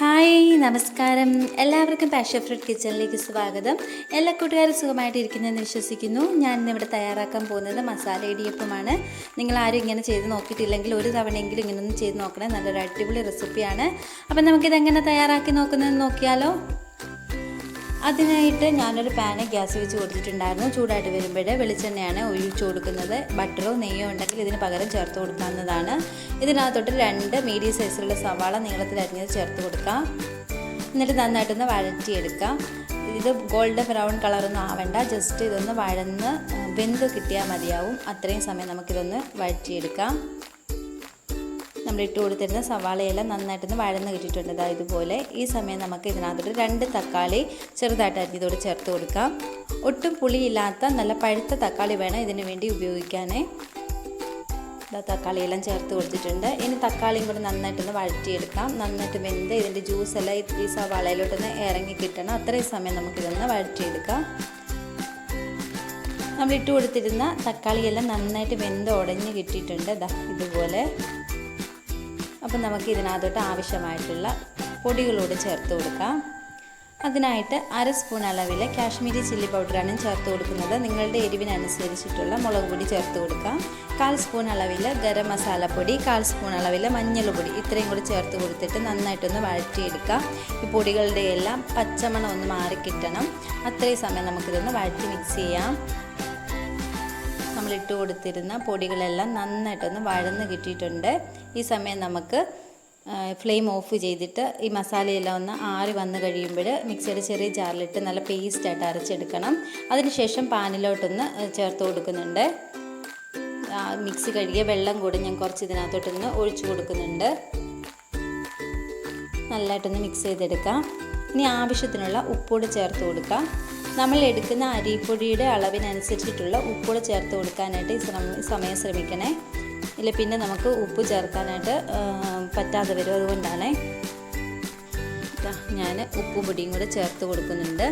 Hi നമസ്കാരം. എല്ലാവർക്കും passion fruit കിച്ചണിലേക്ക് സ്വാഗതം. എല്ലാ കൂട്ടുകാരും സുഖമായിട്ട് ഇരിക്കുന്നെന്ന് വിശ്വസിക്കുന്നു. ഞാൻ ഇന്നിവിടെ തയ്യാറാക്കാൻ പോകുന്നത് മസാല ഇടിയപ്പമാണ്. നിങ്ങൾ ആരും ഇങ്ങനെ ചെയ്ത് നോക്കിയിട്ടില്ലെങ്കിൽ ഒരു തവണയെങ്കിലും ഇങ്ങനെ ഒന്ന് ചെയ്ത് നോക്കണേ. നല്ലൊരു അടിപൊളി റെസിപ്പിയാണ് അപ്പം നമുക്കിതെങ്ങനെ തയ്യാറാക്കി നോക്കുന്നതെന്ന് നോക്കിയാലോ? അതിനായിട്ട് ഞാനൊരു പാന് ഗ്യാസ് വെച്ച് കൊടുത്തിട്ടുണ്ടായിരുന്നു. ചൂടായിട്ട് വരുമ്പോൾ വെളിച്ചെണ്ണയാണ് ഒഴിച്ചു കൊടുക്കുന്നത്. ബട്ടറോ നെയ്യോ ഉണ്ടെങ്കിൽ ഇതിന് പകരം ചേർത്ത് കൊടുക്കാവുന്നതാണ്. ഇതിനകത്തോട്ട് രണ്ട് മീഡിയം സൈസിലുള്ള സവാള നീളത്തിൽ അരിഞ്ഞത് ചേർത്ത് കൊടുക്കാം. എന്നിട്ട് നന്നായിട്ടൊന്ന് വഴറ്റിയെടുക്കാം. ഇത് ഗോൾഡ് ബ്രൗൺ കളറൊന്നും ആവണ്ട. ജസ്റ്റ് ഇതൊന്ന് വഴന്ന് വെന്ത് കിട്ടിയാൽ മതിയാവും. അത്രയും സമയം നമുക്കിതൊന്ന് വഴറ്റിയെടുക്കാം. നമ്മൾ ഇട്ട് കൊടുത്തിരുന്ന സവാളയെല്ലാം നന്നായിട്ടൊന്ന് വഴന്ന് കിട്ടിയിട്ടുണ്ട്. അതായത് ഇതുപോലെ. ഈ സമയം നമുക്ക് ഇതിനകത്തോട്ട് രണ്ട് തക്കാളി ചെറുതായിട്ട് അരിഞ്ഞതോട് ചേർത്ത് കൊടുക്കാം. ഒട്ടും പുളിയില്ലാത്ത നല്ല പഴുത്ത തക്കാളി വേണം ഇതിന് വേണ്ടി ഉപയോഗിക്കാനേ. തക്കാളിയെല്ലാം ചേർത്ത് കൊടുത്തിട്ടുണ്ട്. ഇനി തക്കാളിയും കൂടി നന്നായിട്ടൊന്ന് വഴറ്റിയെടുക്കാം. നന്നായിട്ട് വെന്ത് ഇതിന്റെ ജ്യൂസെല്ലാം ഈ സവാളയിലോട്ടൊന്ന് ഇറങ്ങി കിട്ടണം. അത്രയും സമയം നമുക്കിതൊന്ന് വഴറ്റിയെടുക്കാം. നമ്മൾ ഇട്ട് കൊടുത്തിരുന്ന തക്കാളിയെല്ലാം നന്നായിട്ട് വെന്ത് ഉടഞ്ഞ് കിട്ടിയിട്ടുണ്ട്. ഇതാ ഇതുപോലെ. അപ്പം നമുക്ക് ഇതിനകത്തോട്ട് ആവശ്യമായിട്ടുള്ള പൊടികളോട് ചേർത്ത് കൊടുക്കാം. അതിനായിട്ട് അര സ്പൂൺ അളവിൽ കാശ്മീരി ചില്ലി പൗഡറാണ് ചേർത്ത് കൊടുക്കുന്നത്. നിങ്ങളുടെ എരിവിനനുസരിച്ചിട്ടുള്ള മുളക് പൊടി ചേർത്ത് കൊടുക്കാം. കാൽ സ്പൂൺ അളവിൽ ഗരം മസാലപ്പൊടി കാൽ സ്പൂൺ അളവിൽ മഞ്ഞൾപ്പൊടി ഇത്രയും കൂടി ചേർത്ത് കൊടുത്തിട്ട് നന്നായിട്ടൊന്ന് വഴറ്റിയെടുക്കാം. ഈ പൊടികളുടെ എല്ലാം പച്ചമണം ഒന്ന് മാറിക്കിട്ടണം. അത്രയും സമയം നമുക്കിതൊന്ന് വഴറ്റി മിക്സ് ചെയ്യാം. നമ്മൾ ഇട്ട് കൊടുത്തിരുന്ന പൊടികളെല്ലാം നന്നായിട്ടൊന്ന് വഴന്ന് കിട്ടിയിട്ടുണ്ട്. ഈ സമയം നമുക്ക് ഫ്ലെയിം ഓഫ് ചെയ്തിട്ട് ഈ മസാലയെല്ലാം ഒന്ന് ആറി വന്ന് കഴിയുമ്പോൾ മിക്സിയുടെ ചെറിയ ജാറിലിട്ട് നല്ല പേസ്റ്റായിട്ട് അരച്ചെടുക്കണം. അതിനുശേഷം പാനിലോട്ടൊന്ന് ചേർത്ത് കൊടുക്കുന്നുണ്ട്. മിക്സി കഴുകിയ വെള്ളം കൂടി ഞാൻ കുറച്ച് ഇതിനകത്തോട്ടൊന്ന് ഒഴിച്ചു കൊടുക്കുന്നുണ്ട്. നല്ലതായിട്ടൊന്ന് മിക്സ് ചെയ്തെടുക്കാം. ഇനി ആവശ്യത്തിനുള്ള ഉപ്പോട് ചേർത്ത് കൊടുക്കാം. നമ്മൾ എടുക്കുന്ന അരിപ്പൊടിയുടെ അളവിനനുസരിച്ചിട്ടുള്ള ഉപ്പുകൾ ചേർത്ത് കൊടുക്കാനായിട്ട് ഈ സമയം ശ്രമിക്കണേ. ഇല്ല പിന്നെ നമുക്ക് ഉപ്പ് ചേർക്കാനായിട്ട് പറ്റാതെ വരും. അതുകൊണ്ടാണ് ഞാൻ ഉപ്പും പൊടിയും കൂടെ ചേർത്ത് കൊടുക്കുന്നുണ്ട്.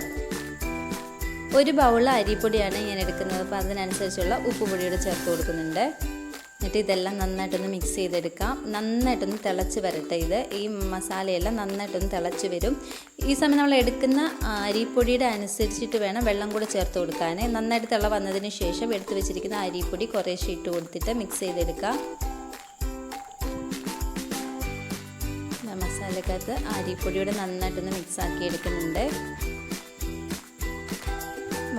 ഒരു ബൗൾ അരിപ്പൊടിയാണ് ഞാൻ എടുക്കുന്നത്. അപ്പോൾ അതിനനുസരിച്ചുള്ള ഉപ്പ് പൊടിയുടെ ചേർത്ത് കൊടുക്കുന്നുണ്ട്. എന്നിട്ട് ഇതെല്ലാം നന്നായിട്ടൊന്ന് മിക്സ് ചെയ്തെടുക്കാം. നന്നായിട്ടൊന്ന് തിളച്ച് വരട്ടെ ഇത്. ഈ മസാലയെല്ലാം നന്നായിട്ടൊന്ന് തിളച്ച് വരും. ഈ സമയം നമ്മൾ എടുക്കുന്ന അരിപ്പൊടിയുടെ അനുസരിച്ചിട്ട് വേണം വെള്ളം കൂടെ ചേർത്ത് കൊടുക്കാൻ നന്നായിട്ട് തിള വന്നതിന് ശേഷം എടുത്തു വെച്ചിരിക്കുന്ന അരിപ്പൊടി കുറേശ്ശെ ഇട്ട് കൊടുത്തിട്ട് മിക്സ് ചെയ്തെടുക്കാം. മസാലക്കകത്ത് അരിപ്പൊടിയോടെ നന്നായിട്ടൊന്ന് മിക്സ് ആക്കി എടുക്കുന്നുണ്ട്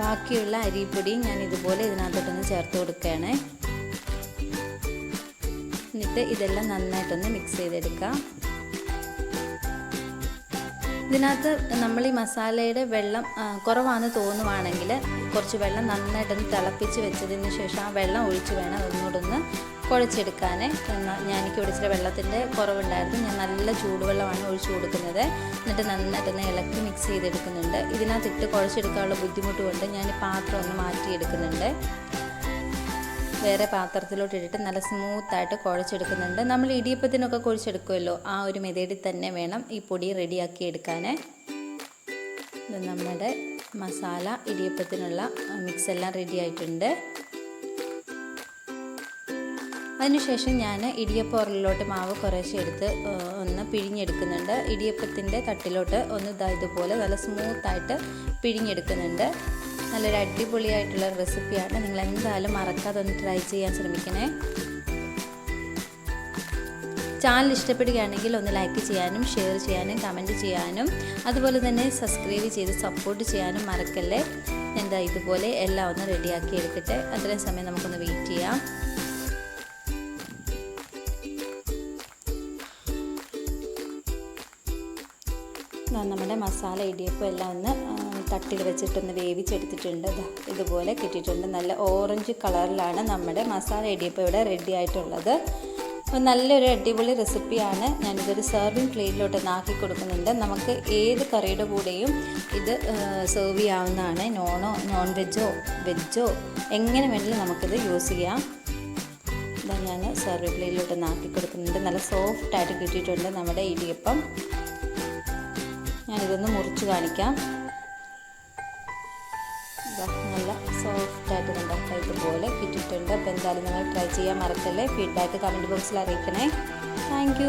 ബാക്കിയുള്ള അരിപ്പൊടിയും ഞാൻ ഇതുപോലെ ഇതിനകത്തോട്ടൊന്ന് ചേർത്ത് കൊടുക്കുകയാണ്. എന്നിട്ട് ഇതെല്ലാം നന്നായിട്ടൊന്ന് മിക്സ് ചെയ്തെടുക്കാം. ഇതിനകത്ത് നമ്മൾ ഈ മസാലയുടെ വെള്ളം കുറവാണെന്ന് തോന്നുവാണെങ്കിൽ കുറച്ച് വെള്ളം നന്നായിട്ടൊന്ന് തിളപ്പിച്ച് വെച്ചതിന് ശേഷം ആ വെള്ളം ഒഴിച്ച് വേണം ഒന്നുകൂടൊന്ന് കുഴച്ചെടുക്കാൻ ഞാനിക്ക് ഒഴിച്ചിട്ട് വെള്ളത്തിന്റെ കുറവുണ്ടായിരുന്നു. ഞാൻ നല്ല ചൂടുവെള്ളമാണ് ഒഴിച്ചു കൊടുക്കുന്നത്. എന്നിട്ട് നന്നായിട്ടൊന്ന് ഇളക്കി മിക്സ് ചെയ്തെടുക്കുന്നുണ്ട്. ഇതിനകത്തിട്ട് കുഴച്ചെടുക്കാനുള്ള ബുദ്ധിമുട്ട് കൊണ്ട് ഞാൻ പാത്രം ഒന്ന് മാറ്റിയെടുക്കുന്നുണ്ട്. വേറെ പാത്രത്തിലോട്ട് ഇട്ടിട്ട് നല്ല സ്മൂത്തായിട്ട് കുഴച്ചെടുക്കുന്നുണ്ട്. നമ്മൾ ഇടിയപ്പത്തിനൊക്കെ കുഴിച്ചെടുക്കുമല്ലോ ആ ഒരു മെതേഡിൽ തന്നെ വേണം ഈ പൊടി റെഡിയാക്കി എടുക്കാൻ നമ്മുടെ മസാല ഇടിയപ്പത്തിനുള്ള മിക്സ് എല്ലാം റെഡി ആയിട്ടുണ്ട്. അതിനുശേഷം ഞാൻ ഇടിയപ്പൊറലിലോട്ട് മാവ് കുറേശ്ശെ എടുത്ത് ഒന്ന് പിഴിഞ്ഞെടുക്കുന്നുണ്ട്. ഇടിയപ്പത്തിന്റെ തട്ടിലോട്ട് ഒന്ന് ഇതാ ഇതുപോലെ നല്ല സ്മൂത്തായിട്ട് പിഴിഞ്ഞെടുക്കുന്നുണ്ട്. നല്ലൊരു അടിപൊളിയായിട്ടുള്ള റെസിപ്പിയാണ്. നിങ്ങൾ എന്തായാലും മറക്കാതെ ഒന്ന് ട്രൈ ചെയ്യാൻ ശ്രമിക്കണേ. ചാനൽ ഇഷ്ടപ്പെടുകയാണെങ്കിൽ ഒന്ന് ലൈക്ക് ചെയ്യാനും ഷെയർ ചെയ്യാനും കമന്റ് ചെയ്യാനും അതുപോലെ തന്നെ സബ്സ്ക്രൈബ് ചെയ്ത് സപ്പോർട്ട് ചെയ്യാനും മറക്കല്ലേ? എന്താ ഇതുപോലെ എല്ലാം ഒന്ന് റെഡിയാക്കി എടുക്കട്ടെ അത്രയും സമയം നമുക്കൊന്ന് വെയിറ്റ് ചെയ്യാം. നമ്മുടെ മസാല ഇടിയപ്പം എല്ലാം ഒന്ന് തട്ടിൽ വെച്ചിട്ടൊന്ന് വേവിച്ചെടുത്തിട്ടുണ്ട്. ഇതുപോലെ കിട്ടിയിട്ടുണ്ട്. നല്ല ഓറഞ്ച് കളറിലാണ് നമ്മുടെ മസാല ഇടിയപ്പം ഇവിടെ റെഡി ആയിട്ടുള്ളത്. അപ്പോൾ നല്ലൊരു അടിപൊളി റെസിപ്പിയാണ്. ഞാനിതൊരു സെർവിങ് പ്ലേറ്റിലോട്ട് നാക്കി കൊടുക്കുന്നുണ്ട്. നമുക്ക് ഏത് കറിയുടെ കൂടെയും ഇത് സെർവ് ചെയ്യാവുന്നതാണ്. നോണോ നോൺ വെജോ വെജോ എങ്ങനെ വേണമെങ്കിലും നമുക്കിത് യൂസ് ചെയ്യാം. ഇതാ ഞാൻ സെർവിങ് പ്ലേറ്റിലോട്ട് നാക്കി കൊടുക്കുന്നുണ്ട്. നല്ല സോഫ്റ്റായിട്ട് കിട്ടിയിട്ടുണ്ട് നമ്മുടെ ഇടിയപ്പം. ഞാനിതൊന്ന് മുറിച്ച് കാണിക്കാം. സോഫ്റ്റായിട്ട് ഉണ്ടാക്കുക ഇതുപോലെ കിട്ടിയിട്ടുണ്ട്. അപ്പോൾ എന്തായാലും നിങ്ങൾ ട്രൈ ചെയ്യാൻ മറക്കല്ലേ? ഫീഡ്ബാക്ക് കമന്റ് ബോക്സിൽ അറിയിക്കണേ. താങ്ക്